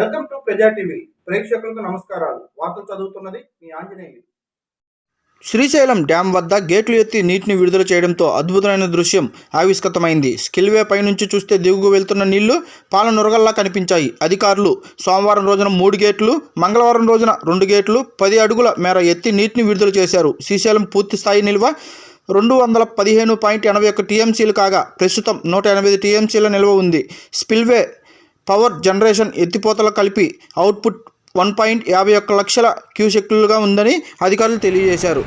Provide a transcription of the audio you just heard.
ప్రజా టీవీ. ప్రేక్షకులకు నమస్కారాలు. వార్తలు చదువుతున్నది మీ ఆంజనేయులు. శ్రీశైలం డ్యాం వద్ద గేట్లు ఎత్తి నీటిని విడుదల చేయడంతో అద్భుతమైన దృశ్యం ఆవిష్కృతమైంది. స్కిల్వే పైనుంచి చూస్తే దిగుకు వెళ్తున్న నీళ్ళు పాలనురగల్లా కనిపించాయి. అధికారులు సోమవారం రోజున మూడు గేట్లు మంగళవారం రోజున రెండు గేట్లు పది అడుగుల మేర ఎత్తి నీటిని విడుదల చేశారు. శ్రీశైలం పూర్తి స్థాయి నిల్వ రెండు వందల పదిహేను పాయింట్ ఎనభై ఒక్క టీఎంసీలు కాగా ప్రస్తుతం నూట ఎనభై టీఎంసీల నిల్వ ఉంది. స్పిల్వే పవర్ జనరేషన్ ఎత్తిపోతలు కలిపి అవుట్పుట్ వన్ పాయింట్ యాభై ఒక్క లక్షల క్యూసెక్లుగా ఉందని అధికారులు తెలియజేశారు.